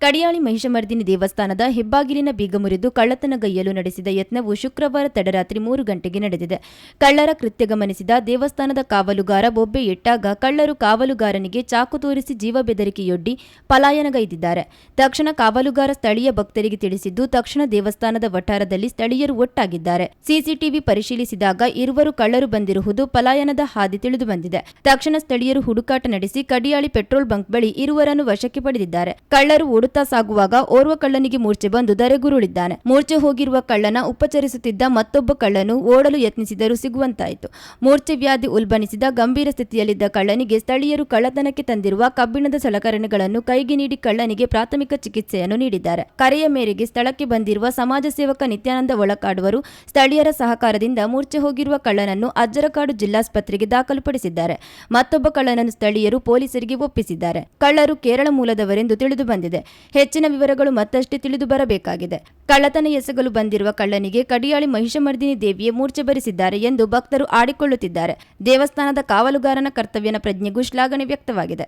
ಕಡಿಯಾಳಿ ಮಹಿಷಮರ್ದಿನಿ ದೇವಸ್ಥಾನದ ಹೆಬ್ಬಾಗಿಲಿನ ಬೀಗ ಮುರಿದು ಕಳ್ಳತನಗೈಯಲು ನಡೆಸಿದ ಯತ್ನವು ಶುಕ್ರವಾರ ತಡರಾತ್ರಿ ಮೂರು ಗಂಟೆಗೆ ನಡೆದಿದೆ. ಕಳ್ಳರ ಕೃತ್ಯ ಗಮನಿಸಿದ ದೇವಸ್ಥಾನದ ಕಾವಲುಗಾರ ಬೊಬ್ಬೆ ಇಟ್ಟಾಗ ಕಳ್ಳರು ಕಾವಲುಗಾರನಿಗೆ ಚಾಕು ತೋರಿಸಿ ಜೀವ ಬೆದರಿಕೆಯೊಡ್ಡಿ ಪಲಾಯನಗೈದಿದ್ದಾರೆ. ತಕ್ಷಣ ಕಾವಲುಗಾರ ಸ್ಥಳೀಯ ಭಕ್ತರಿಗೆ ತಿಳಿಸಿದ್ದು, ತಕ್ಷಣ ದೇವಸ್ಥಾನದ ವಠಾರದಲ್ಲಿ ಸ್ಥಳೀಯರು ಒಟ್ಟಾಗಿದ್ದಾರೆ. ಸಿಸಿಟಿವಿ ಪರಿಶೀಲಿಸಿದಾಗ ಇರುವರು ಕಳ್ಳರು ಬಂದಿರುವುದು ಪಲಾಯನದ ಹಾದಿ ತಿಳಿದು ಬಂದಿದೆ. ತಕ್ಷಣ ಸ್ಥಳೀಯರು ಹುಡುಕಾಟ ನಡೆಸಿ ಕಡಿಯಾಳಿ ಪೆಟ್ರೋಲ್ ಬಂಕ್ ಬಳಿ ಇರುವರನ್ನು ವಶಕ್ಕೆ ಪಡೆದಿದ್ದಾರೆ. ಕಳ್ಳರು ಓಡುತ್ತಾ ಸಾಗುವಾಗ ಓರ್ವ ಕಳ್ಳನಿಗೆ ಮೂರ್ಛೆ ಬಂದು ದರೆಗುರುಳಿದ್ದಾನೆ ಮೂರ್ಛೆ ಹೋಗಿರುವ ಕಳ್ಳನ ಉಪಚರಿಸುತ್ತಿದ್ದ ಮತ್ತೊಬ್ಬ ಕಳ್ಳನು ಓಡಲು ಯತ್ನಿಸಿದರೂ ಸಿಗುವಂತಾಯಿತು. ಮೂರ್ಛೆ ವ್ಯಾಧಿ ಉಲ್ಬಣಿಸಿದ ಗಂಭೀರ ಸ್ಥಿತಿಯಲ್ಲಿದ್ದ ಕಳ್ಳನಿಗೆ ಸ್ಥಳೀಯರು ಕಳ್ಳತನಕ್ಕೆ ತಂದಿರುವ ಕಬ್ಬಿಣದ ಸಲಕರಣೆಗಳನ್ನು ಕೈಗೆ ನೀಡಿ ಕಳ್ಳನಿಗೆ ಪ್ರಾಥಮಿಕ ಚಿಕಿತ್ಸೆಯನ್ನು ನೀಡಿದ್ದಾರೆ. ಕರೆಯ ಮೇರೆಗೆ ಸ್ಥಳಕ್ಕೆ ಬಂದಿರುವ ಸಮಾಜ ಸೇವಕ ನಿತ್ಯಾನಂದ ಒಳಕಾಡುವರು ಸ್ಥಳೀಯರ ಸಹಕಾರದಿಂದ ಮೂರ್ಛೆ ಹೋಗಿರುವ ಕಳ್ಳನನ್ನು ಅಜ್ಜರಕಾಡು ಜಿಲ್ಲಾಸ್ಪತ್ರೆಗೆ ದಾಖಲುಪಡಿಸಿದ್ದಾರೆ. ಮತ್ತೊಬ್ಬ ಕಳ್ಳನನ್ನು ಸ್ಥಳೀಯರು ಪೊಲೀಸರಿಗೆ ಒಪ್ಪಿಸಿದ್ದಾರೆ. ಕಳ್ಳರು ಕೇರಳ ಮೂಲದವರೆಂದು ತಿಳಿದು ಬಂದಿದೆ. ಹೆಚ್ಚಿನ ವಿವರಗಳು ಮತ್ತಷ್ಟೇ ತಿಳಿದು ಬರಬೇಕಾಗಿದೆ. ಕಳ್ಳತನ ಎಸಗಲು ಬಂದಿರುವ ಕಳ್ಳನಿಗೆ ಕಡಿಯಾಳಿ ಮಹಿಷಮರ್ದಿನಿ ದೇವಿಯೇ ಮೂರ್ಛೆ ಬರಿಸಿದ್ದಾರೆ ಎಂದು ಭಕ್ತರು ಆಡಿಕೊಳ್ಳುತ್ತಿದ್ದಾರೆ. ದೇವಸ್ಥಾನದ ಕಾವಲುಗಾರನ ಕರ್ತವ್ಯನ ಪ್ರಜ್ಞೆಗೂ ಶ್ಲಾಘನೆ ವ್ಯಕ್ತವಾಗಿದೆ.